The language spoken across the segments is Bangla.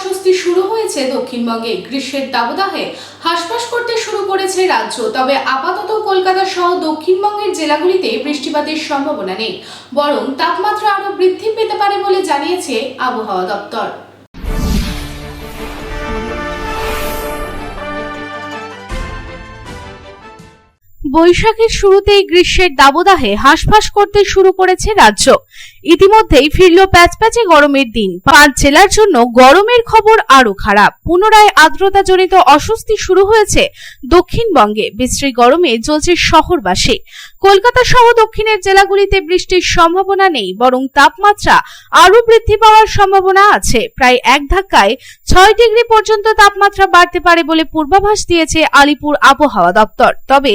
অস্বস্তি শুরু হয়েছে দক্ষিণবঙ্গে গ্রীষ্মের দাবদাহে হাসপাস করতে শুরু করেছে রাজ্য। তবে আপাতত কলকাতা সহ দক্ষিণবঙ্গের জেলাগুলিতে বৃষ্টিপাতের সম্ভাবনা নেই, বরং তাপমাত্রা আরও বৃদ্ধি পেতে পারে বলে জানিয়েছে আবহাওয়া দপ্তর। বৈশাখের শুরুতেই গ্রীষ্মের দাবদাহে হাঁসফাঁস করতে শুরু করেছে রাজ্য। ইতিমধ্যেই ফিরল প্যাচপ্যাচে গরমের দিন। পাঁচ জেলার জন্য গরমের খবর আরও খারাপ। পুনরায় আর্দ্রতাজনিত অস্বস্তি শুরু হয়েছে দক্ষিণবঙ্গে। বিশ্রী গরমে জ্বলছে শহরবাসী। কলকাতা সহ দক্ষিণের জেলাগুলিতে বৃষ্টির সম্ভাবনা নেই, বরং তাপমাত্রা আরও বৃদ্ধি পাওয়ার সম্ভাবনা আছে। প্রায় এক ধাক্কায় ছয় ডিগ্রি পর্যন্ত তাপমাত্রা বাড়তে পারে বলে পূর্বাভাস দিয়েছে আলিপুর আবহাওয়া দপ্তর। তবে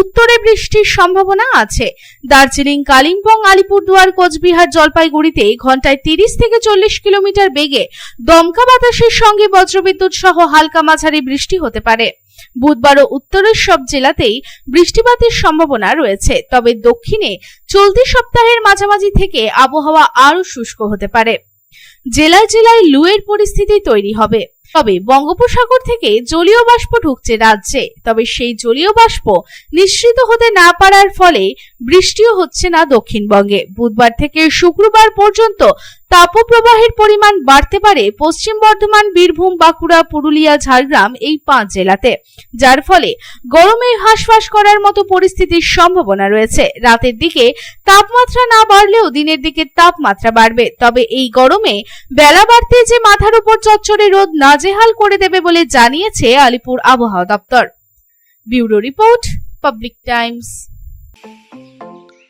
উত্তরে বৃষ্টির সম্ভাবনা আছে। দার্জিলিং, কালিম্পং, আলিপুরদুয়ার, কোচবিহার, জলপাইগুড়িতে ঘন্টায় তিরিশ থেকে চল্লিশ কিলোমিটার বেগে দমকা বাতাসের সঙ্গে বজ্রবিদ্যুৎ সহ হালকা মাঝারি বৃষ্টি হতে পারে। বুধবারও উত্তরের সব জেলাতেই বৃষ্টিপাতের সম্ভাবনা রয়েছে, তবে দক্ষিণে চলতি সপ্তাহের মাঝামাঝি থেকে আবহাওয়া আরও শুষ্ক হতে পারে। জেলায় জেলায় লুয়ের পরিস্থিতি তৈরি হবে। তবে বঙ্গোপসাগর থেকে জলীয় বাষ্প ঢুকছে রাজ্যে, তবে সেই জলীয় বাষ্প নিঃসৃত হতে না পারার ফলে বৃষ্টিও হচ্ছে না দক্ষিণবঙ্গে। বুধবার থেকে শুক্রবার পর্যন্ত তাপপ্রবাহের পরিমাণ বাড়তে পারে পশ্চিম বর্ধমান, বীরভূম, বাঁকুড়া, পুরুলিয়া, ঝাড়গ্রাম এই পাঁচ জেলাতে। যার ফলে গরমে হাঁসফাঁস করার মতো পরিস্থিতির সম্ভাবনা রয়েছে। রাতের দিকে তাপমাত্রা না বাড়লেও দিনের দিকে তাপমাত্রা বাড়বে। তবে এই গরমে বেলা বাড়তে যে মাথার উপর চচ্চড়ে রোদ নাজেহাল করে দেবে বলে জানিয়েছে আলিপুর আবহাওয়া দপ্তর। Bureau report, public times.